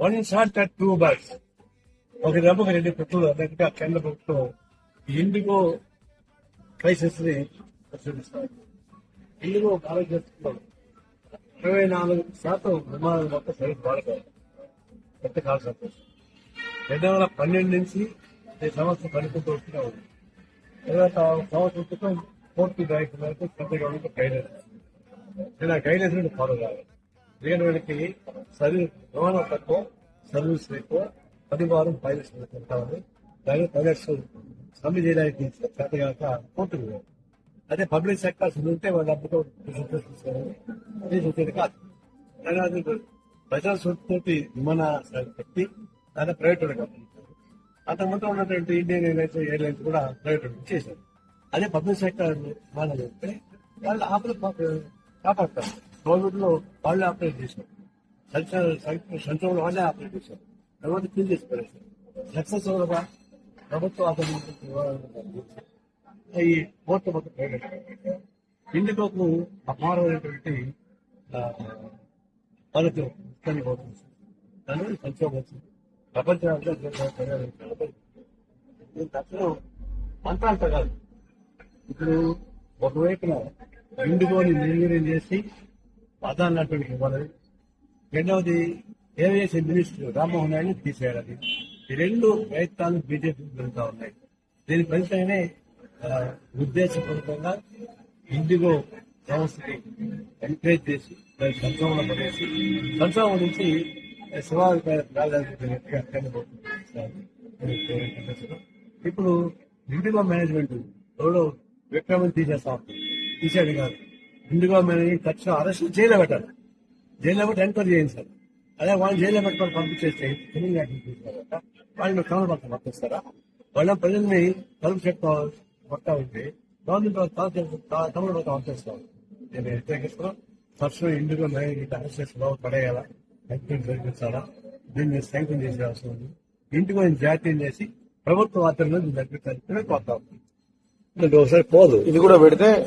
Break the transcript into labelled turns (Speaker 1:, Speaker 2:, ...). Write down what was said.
Speaker 1: One shot at two birds ఒక దెబ్బకి రెండు కుట్లు అన్నట్టుగా కేంద్ర ప్రభుత్వం ఈ ఇండిగో క్రైసిస్ని పరిశీలిస్తారు ఇండిగో ఆలోచిస్తున్నాం ఇరవై నాలుగు శాతం విమానాలు మొత్తం సరిగ్గా వాడతారు పెద్ద కాన్సెప్ట్ రెండు వేల పన్నెండు నుంచి ఈ సంవత్సరం పనికుంటూ వస్తూనే ఉంది. తర్వాత సంవత్సరం క్రితం పూర్తి బ్యాంక్ వరకు సెంట్రల్ గవర్నమెంట్ గైడెన్స్ నేను ఆ గైడెన్స్ నుండి ఫాలో కావాలి. నేను వీళ్ళకి సర్వీస్ విమానం తక్కువ సర్వీస్ ఎక్కువ పది వారం పైలట్స్ ఉంటామని దాని పైలట్స్ సమ్మె చేయడానికి చేతగాక కోర్టుకు పోయారు. అదే పబ్లిక్ సెక్టర్స్ ఉంటే వాళ్ళు అప్పుడు వచ్చేది కాదు. కానీ అది ప్రజల సొంతతోటి విమానాశ్రయాలు పెట్టి దాన్ని ప్రైవేట్ అంత ముందు ఉన్నటువంటి ఇండియన్ ఎయిర్లైన్స్ ఎయిర్లైన్స్ కూడా ప్రైవేట్ చేశారు అదే పబ్లిక్ సెక్టర్ విమానాలు ఉంటే వాళ్ళు ఆపలు కాపాడుతారు. కోవిడ్లో వాళ్ళే ఆపరేట్ చేశారు. సెంట్రల్ సెంట్రల్ వాళ్ళే ఆపరేట్ చేశారు. తర్వాత క్లీన్ చేసి పడేశారు. సక్సెస్ అవ్వగా ప్రభుత్వం అతను ఈ కోర్టు మొత్తం ప్రైవేట్ ఇందుకోకు అపారమైనటువంటి ఆ, వాళ్ళకి ఉత్పత్తి పోతుంది. దాని సంక్షోభం వచ్చింది ప్రపంచవ్యాప్తంగా అసలు మంత్రాంత కాదు ఇప్పుడు ఒకవైపున ఇండిగోని నిర్వీర్యం చేసి అదాన్నటువంటి ఇవ్వాలి రెండవది ఏవియేషన్ మినిస్టర్ రామ్మోహన్ నాయుడు తీసేయాలి ఈ రెండు ప్రయత్నాలు బీజేపీ జరుగుతూ ఉన్నాయి. దీని ఫలితంగానే ఉద్దేశపూర్వకంగా ఇండిగో సంస్థని ఎంకరేజ్ చేసి దాని సంక్షోభంలో పడేసి సంక్షోభం నుంచి శివాజీ ఇప్పుడు ఇండిగో మేనేజ్మెంట్ ఎవరో విక్రమం తీసేస్తా ఉంటుంది తీసేది కాదు. ఇండిగో మేనేజ్మెంట్ తక్షణం అరెస్ట్ జైల్లో పెట్టాలి. జైల్లో పెట్టి ఎంక్వైరీ చేయించాలి అదే వాళ్ళు జైల్లో పెట్టుకొని పంపించేస్తే క్రిమినల్ యాక్షన్ తీసుకున్నారట వాళ్ళు కమల పక్కన పంపిస్తారా? వాళ్ళ ప్రజల్ని తలుపు చెప్తా కొట్టా ఉంటే గవర్నమెంట్ కమల పక్కన పంపిస్తారు. నేను వ్యతిరేకిస్తున్నాను. తక్షణం ఇండిగో మేనేజ్మెంట్ అరెస్ట్ చేసి బాబు పడేయాలా? ఎంక్వైరీ జరిపించాలా? దీన్ని శాంక్షన్ చేసే అవసరం ఉంది. ఇంటికి జాతీయం చేసి ప్రభుత్వ ఆధ్వర్యంలో దీన్ని జరిపించాలి కోరుతా.
Speaker 2: ఒకసారి పోదు. ఇది కూడా పెడితే